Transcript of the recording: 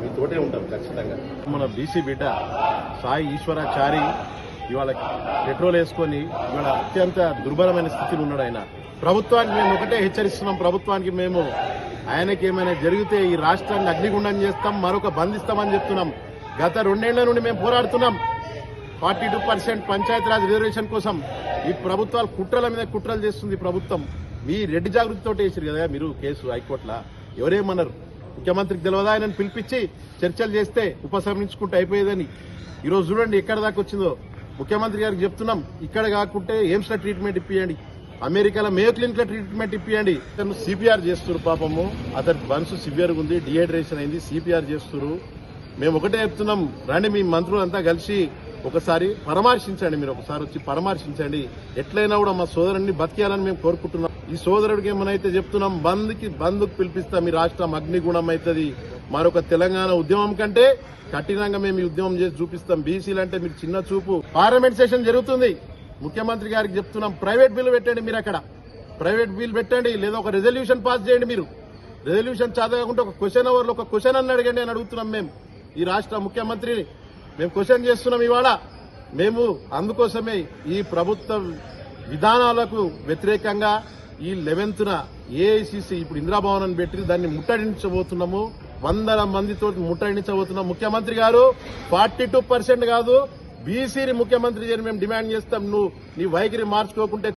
మీతోటే ఉంటాం ఖచ్చితంగా. మన బీసీ బిడ్డ సాయి ఈశ్వరాచారి ఇవాళ పెట్రోల్ వేసుకొని ఇవాళ అత్యంత దుర్బలమైన స్థితిలో ఉన్నాడు ఆయన. ప్రభుత్వానికి మేము ఒకటే హెచ్చరిస్తున్నాం. ప్రభుత్వానికి మేము ఆయనకి ఏమైనా జరిగితే ఈ రాష్ట్రాన్ని అగ్నిగుండం చేస్తాం మరొక బంధిస్తామని చెప్తున్నాం. గత రెండేళ్ళ నుండి మేము పోరాడుతున్నాం. Forty two percent Panchayati Raj reservation కోసం ఈ ప్రభుత్వాలు కుట్రల మీద కుట్రలు చేస్తుంది ప్రభుత్వం. మీ రెడ్డి జాగృతితో వేసారు కదా మీరు కేసు హైకోర్టులో. ఎవరేమన్నారు? ముఖ్యమంత్రికి తెలియదా? ఆయనను పిలిపించి చర్చలు చేస్తే ఉపసంహరించుకుంటే అయిపోయేదని. ఈరోజు చూడండి ఎక్కడ దాకా వచ్చిందో. ముఖ్యమంత్రి గారికి చెప్తున్నాం. ఇక్కడ కాకుంటే ఎయిమ్స్లో ట్రీట్మెంట్ ఇప్పియండి. అమెరికాలో మేయో క్లినిక్ ట్రీట్మెంట్ ఇప్పియండి. అతను సిపిఆర్ చేస్తున్నారు పాపము. అతని బన్స్ సివియర్ ఉంది డిహైడ్రేషన్ అయింది సిపిఆర్ చేస్తున్నారు. మేము ఒకటే చెప్తున్నాం రండి మీ మంత్రులంతా కలిసి ఒకసారి పరామర్శించండి మీరు ఒకసారి వచ్చి పరామర్శించండి. ఎట్లయినా కూడా మా సోదరుడిని బతికేయాలని మేము కోరుకుంటున్నాం. ఈ సోదరుడికి ఏమనైతే చెప్తున్నాం బంద్కి బంద్కు పిలిపిస్తాం మీ రాష్ట్రం అగ్నిగుణం అవుతుంది. మరొక తెలంగాణ ఉద్యమం కంటే కఠినంగా మేము ఈ ఉద్యమం చేసి చూపిస్తాం. బీసీలు అంటే మీరు చిన్న చూపు. పార్లమెంట్ సెషన్ జరుగుతుంది. ముఖ్యమంత్రి గారికి చెప్తున్నాం ప్రైవేట్ బిల్లు పెట్టండి మీరు అక్కడ. ప్రైవేట్ బిల్ పెట్టండి లేదా ఒక రెజల్యూషన్ పాస్ చేయండి మీరు. రెజల్యూషన్ చదవకుండా ఒక క్వశ్చన్ అవర్లో ఒక క్వశ్చన్ అని అడగండి అని అడుగుతున్నాం మేము ఈ రాష్ట్ర ముఖ్యమంత్రిని మేము క్వశ్చన్ చేస్తున్నాం ఇవాళ. మేము అందుకోసమే ఈ ప్రభుత్వ విధానాలకు వ్యతిరేకంగా ఈ లెవెన్త్న ఏఐసిసి ఇప్పుడు ఇందిరాభవన్ పెట్టి దాన్ని ముట్టడించబోతున్నాము. వందల మందితో ముట్టడించబోతున్నాం. ముఖ్యమంత్రి గారు ఫార్టీ టూ పర్సెంట్ కాదు బీసీని ముఖ్యమంత్రి చేయని మేము డిమాండ్ చేస్తాం. నువ్వు నీ వైఖరి మార్చుకోకుంటే